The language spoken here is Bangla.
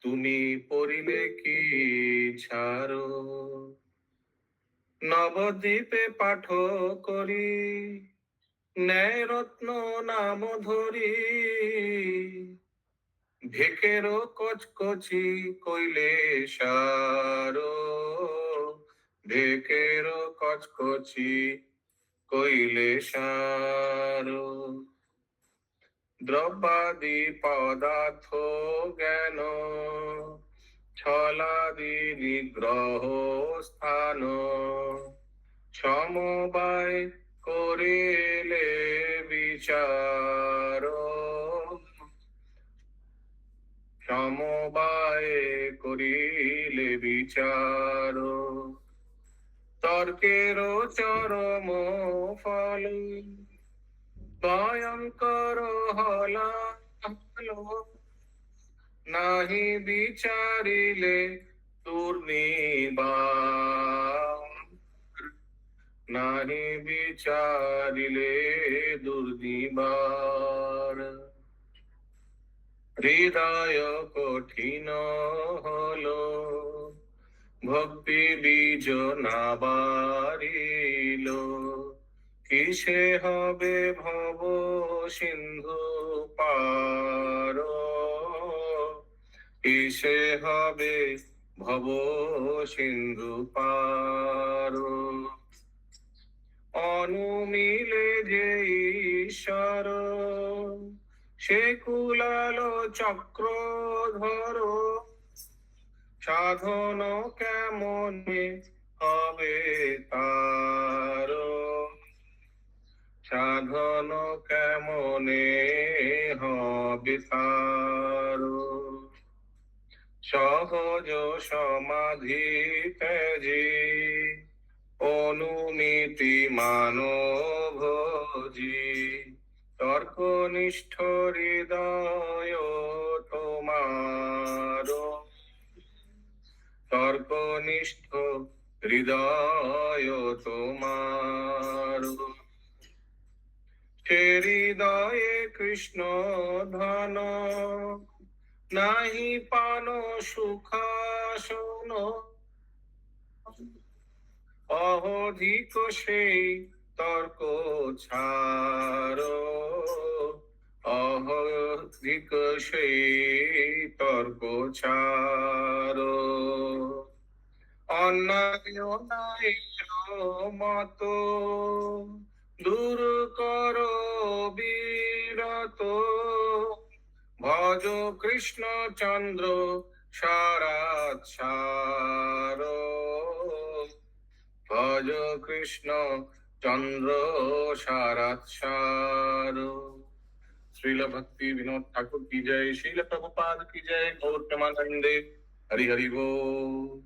তুমি পড়িলে কি ছাড়ো? নবদ্বীপে পাঠ করি ন্যায় রত্ন নাম ধরি। ভেকের কচকচি কইলে সারো। ভেকের কচকচি কইলে সারো। দ্রব্যাদি পদার্থ জ্ঞান, ছলাদি নিগ্রহ স্থান সমবায় করিলে বিচার। সমবায় করিলে বিচার। তর্কের চরম ফল। ভয়ঙ্কর হলা নাহি বিচারিলে দুর্নিবার নাহি বিচারিলে দুর্নিবার। হৃদয় কঠিন হলো, ভক্তি বীজ না বাড়িল। কিসে হবে ভব সিন্ধু পার? কিসে হবে ভব সিন্ধু পার? অনুমিলে যে ঈশ্বর, সে কুলালো চক্র ধরো। সাধন কেমনে হবে সহজ সমাধি তেজি অনুমিতি মানভজি। তর্কনিষ্ঠ হৃদয় তোমার। তর্কনিষ্ঠ হৃদয় তোমার। হৃদয়ে কৃষ্ণ ধন। নাহি পান সুখাসন অধিক সেই তর্ক ছাড়ো। অহধিক সেই তর্ক ছাড়ো। অন্যায় মত দূর ভজ কৃষ্ণ চন্দ্র সারাৎ সার। ভজ কৃষ্ণ চন্দ্র সারাৎ সার। শ্রীল ভক্তি বিনোদ ঠাকুর, কি জয়? শ্রীল প্রভুপাদ কি জয়? গৌর প্রেমানন্দে হরি হরি বল